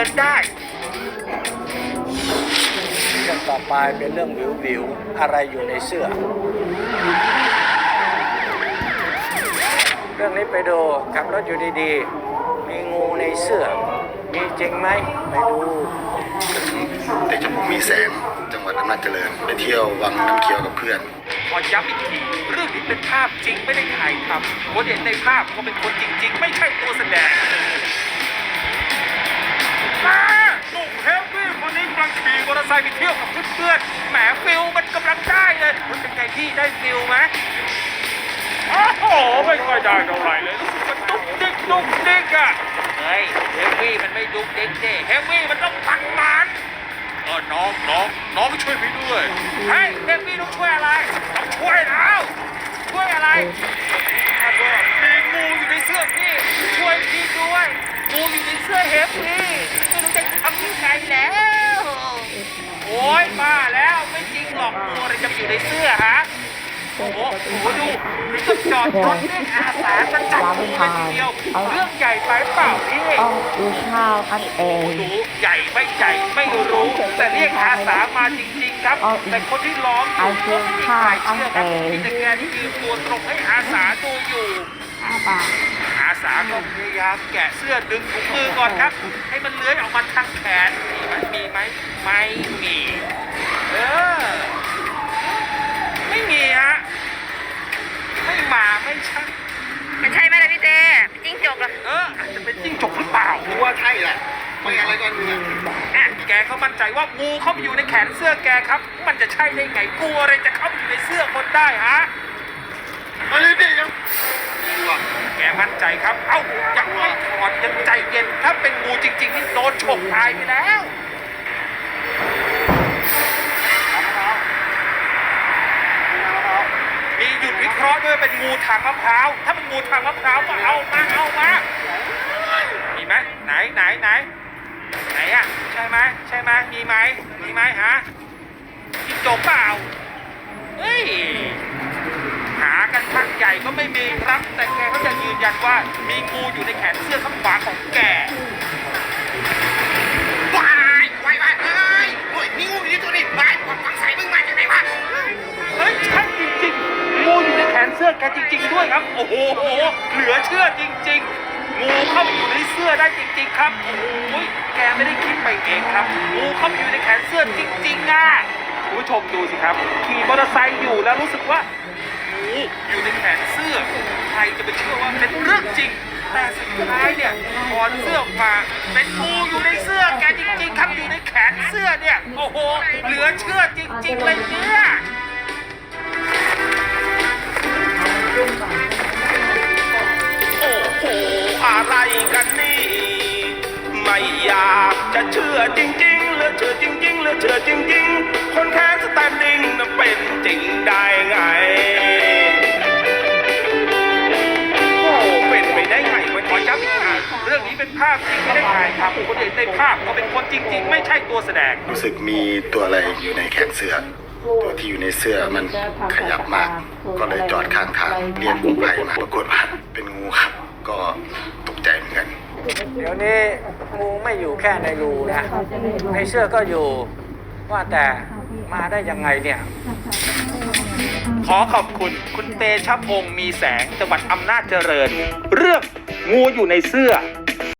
ดินได้เรื่องต่อไปเป็นเรื่องวิววิวๆอะไรอยู่ในเสื้อ เรื่องนี้ไปดูขับรถอยู่ดีๆ มีงูในเสื้อ มีจริงไหมไปดูเด็กชมพูมีแสงจังหวัดอำนาจเจริญไปเที่ยววังน้ำเขียวกับเพื่อน ขอย้ำอีกทีเรื่องนี้เป็นภาพจริงไม่ได้ถ่ายทำคนเห็นในภาพก็เป็นคนจริง ๆ ไม่ใช่ตัวแสดง ไซค์ไปเที่ยวกับเพื่อนๆแหมฟิลมันกำลังได้เลยมันเป็นไงพี่ได้ฟิลไหมโอ้โหไม่ค่อยได้เท่าไหร่เลยรู้สึกมันดุ๊กดิ๊กดุ๊กดิ๊กอะเฮ้ยเฮฟวี่มันไม่ดุ๊กดิ๊กเด้เฮฟวี่มันต้องปังมันเออน้องน้องน้องช่วยพี่ด้วยเฮ้ยเดฟฟี่ต้องช่วยอะไรต้องช่วยแล้วช่วยอะไรมีงูอยู่ในเสื้อพี่ช่วยพี่ด้วยงูอยู่ในเสื้อเฮฟพี่ไม่รู้จะทำยังไงแล้วโอ้ ยมาแล้วไม่จริงหรอกตัวอะไรจะอยู่ในเสื้อฮะ โอ้โหโอ้โหดูถึงกับจอดรถเรียกอาสาจะจับงูเลยทีเดียว เรื่องใหญ่ไปเปล่าพี่ต้องดูข้าวกันเองรู้ใหญ่ไม่ใหญ่ไม่รู้ แต่เรียกอาสามาจริง ๆ ครับ แต่คนที่ร้องอยู่ก็ไม่มีใครเชื่อครับมีแต่แกที่ยืนตัวตรงให้อาสาดูอยู่ห้าบาทอาสาก็พยายามแกะเสื้อดึงถุงมือก่อนครับ ให้มันเลื้อยออกมาทางแขนมีไหมมีไหมไม่มีเออ กูว่าใช่แหละไม่อะไรก็เนี่ยอะแกเขามั่นใจว่างูเข้าไปอยู่ในแขนเสื้อแกครับ มันจะใช่ได้ไงงูอะไรจะเข้าไปอยู่ในเสื้อคนได้ฮะอะไรเนี่ยยังกูอะแกมั่นใจครับ เอ้ายังไม่ถอดยังใจเย็น ถ้าเป็นงูจริง ๆ นี่โดนฉกตายไปแล้วมีหยุดวิเคราะห์ด้วยเป็นงูทางมะพร้าว ถ้าเป็นงูทางมะพร้าวก็เอามาเอามามี ไหมไหนไหนไหนไหนอะใช่ไหมใช่ไหมมีไหมมีไหมฮะจิ้งจกเปล่าเฮ้ยหากันพักใหญ่ก็ไม่มีครับ แต่แกก็ยังยืนยันว่ามีงูอยู่ในแขนเสื้อข้างขวาของแกวายวายวายเอ้ยโอ้ยนี่งูอยู่ในตัวนี้วายกดฟังใส่มึงมาจากไหนวะเฮ้ยใช่จริงๆงูอยู่ในแขนเสื้อแกจริง ๆ ด้วยครับ โอ้โหเหลือเชื่อจริง ๆ งูเข้าไปอยู่ในเสื้อได้จริง ๆ ครับโอ้โหแกไม่ได้คิดไปเองครับงูเข้าไปอยู่ในแขนเสื้อจริงๆอะคุณผู้ชมดูสิครับ ขี่มอเตอร์ไซค์อยู่แล้วรู้สึกว่างูอยู่ในแขนเสื้อใครจะไปเชื่อว่าเป็นเรื่องจริง แต่สุดท้ายเนี่ยถอดเสื้อออกมาเป็นงูอยู่ในเสื้อแกจริง ๆ ครับอยู่ในแขนเสื้อเนี่ยโอ้โหเหลือเชื่อจริง ๆ เลยเนี่ย ไม่อยากจะเชื่อจริงๆ เหลือเชื่อจริงๆ เหลือเชื่อจริงๆ คนแค่สแตนดิ้งน่ะเป็นจริงได้ไง โอ้เป็นไปได้ไงวะขอย้ำอีกทีเรื่องนี้เป็นภาพจริงไม่ได้ถ่ายทำคนเห็นในภาพก็เป็นคนจริง ๆ ไม่ใช่ตัวแสดง รู้สึกมีตัวอะไรอยู่ในแขนเสื้อ ตัวที่อยู่ในเสื้อมันขยับมาก ก็เลยจอดข้างทางเรียกกู้ภัยมาปรากฏว่าเป็นงูครับ ก็ เดี๋ยวนี้งูไม่อยู่แค่ในรูนะในเสื้อก็อยู่ว่าแต่มาได้ยังไงเนี่ย ขอขอบคุณคุณเตชะพงศ์มีแสงจังหวัดอำนาจเจริญ เรื่องงูอยู่ในเสื้อ